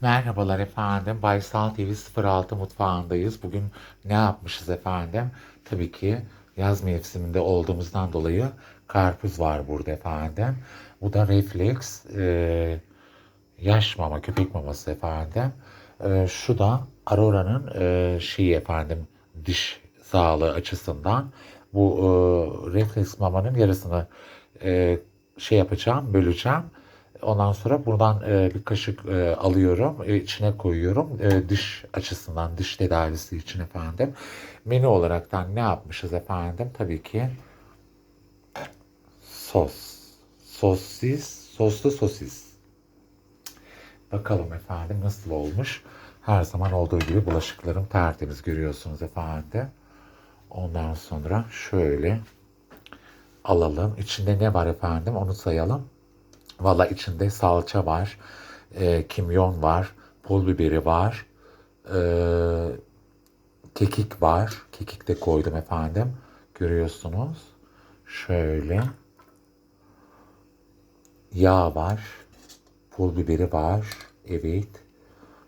Merhabalar efendim. Baysal TV 06 mutfağındayız. Bugün ne yapmışız efendim? Tabii ki yaz mevsiminde olduğumuzdan dolayı karpuz var burada efendim. Bu da refleks e, yaş mama, köpek maması efendim. E, şu da Aurora'nın e, şeyi efendim diş sağlığı açısından. Bu e, refleks mamanın yarısını e, şey yapacağım, böleceğim. Ondan sonra buradan e, bir kaşık e, alıyorum, e, içine koyuyorum. E, diş açısından, diş tedavisi için efendim. Menü olaraktan ne yapmışız efendim? Tabii ki sos. Sosis, soslu sosis. Bakalım efendim nasıl olmuş. Her zaman olduğu gibi bulaşıklarım tertemiz görüyorsunuz efendim. Ondan sonra şöyle alalım. İçinde ne var efendim onu sayalım. Valla içinde salça var, e, kimyon var, pul biberi var, e, kekik var. Kekik de koydum efendim. Görüyorsunuz. Şöyle. Yağ var. Pul biberi var. Evet.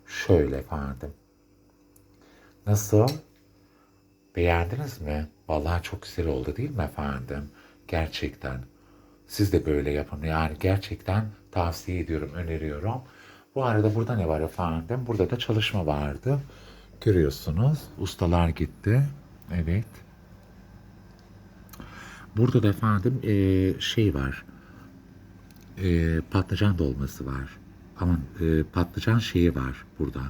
Şöyle efendim. Nasıl? Beğendiniz mi? Vallahi çok güzel oldu değil mi efendim? Gerçekten. Siz de böyle yapın. Yani gerçekten tavsiye ediyorum, öneriyorum. Bu arada burada ne var efendim? Burada da çalışma vardı. Görüyorsunuz. Ustalar gitti. Evet. Burada da efendim eee, şey var. Eee, patlıcan dolması var. Aman eee, patlıcan şeyi var burada.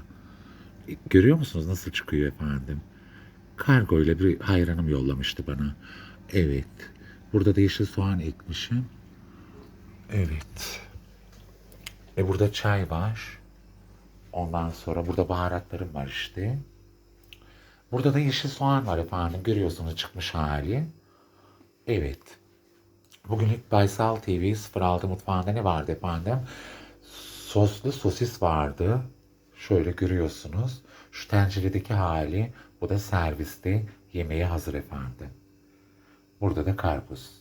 E, Görüyor musunuz nasıl çıkıyor efendim? Kargo ile bir hayranım yollamıştı bana. Evet. Burada da yeşil soğan ekmişim. Evet. Ve burada çay var. Ondan sonra burada baharatlarım var işte. Burada da yeşil soğan var efendim. Görüyorsunuz çıkmış hali. Evet. Bugünlük Baysal TV 06 mutfağında ne vardı efendim? Soslu sosis vardı. Şöyle görüyorsunuz. Şu tenceredeki hali bu da serviste yemeğe hazır efendim. Burada da karpuz.